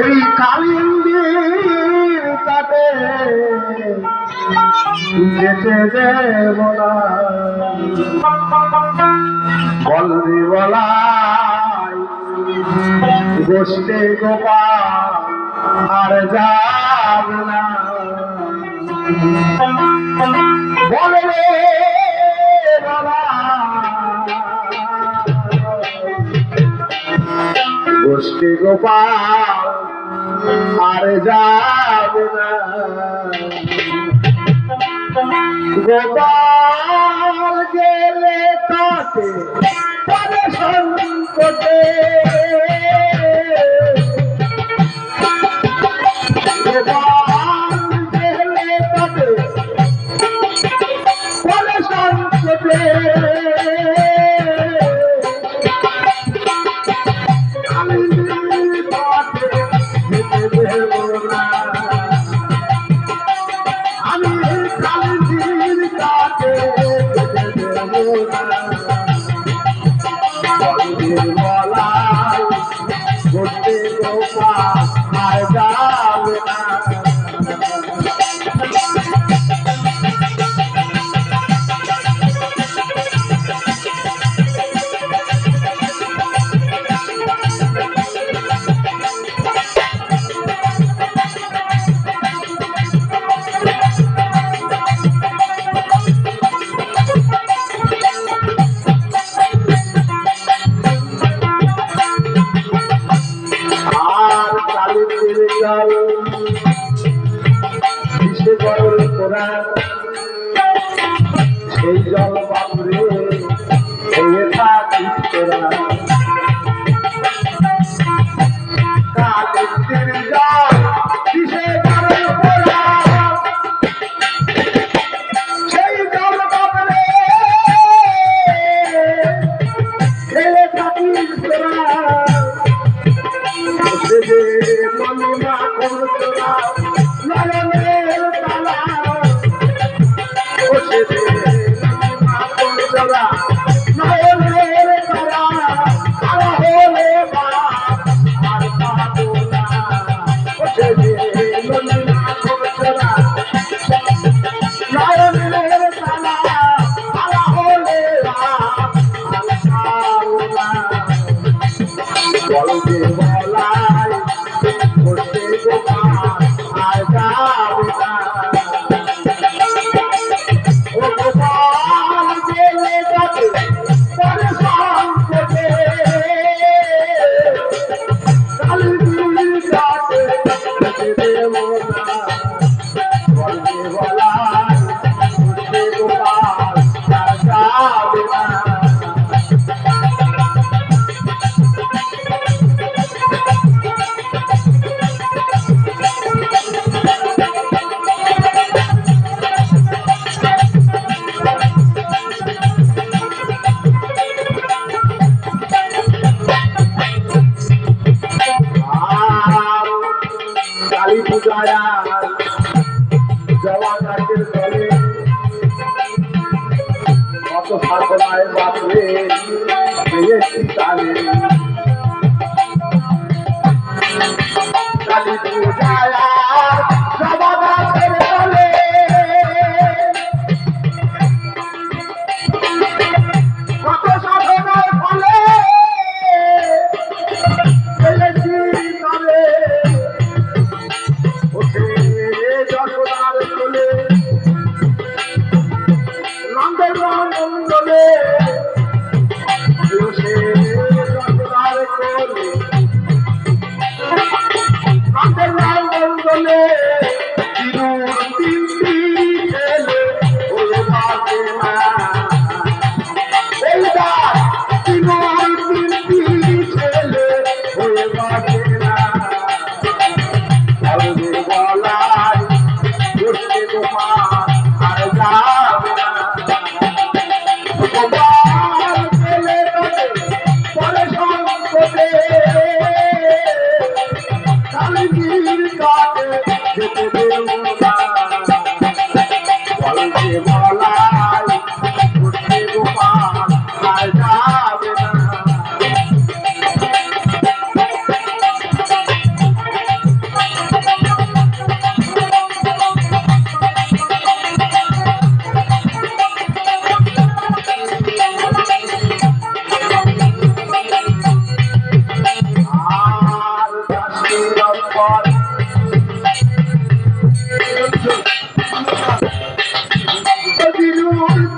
এই কালিন্দির কাটে যেতে দেব না। বলাই গোষ্ঠে গোপাল আর যাব না। বলে গোষ্ঠী গোপাল আরে যাব না। গোপাল গেলে তাতে পরে বলতে গোপা আর এই জল la কালী পূজায় জওয়া নাচের দলে কত সাধনায় বাঁচলে পেয়েছি Ale. Thank you.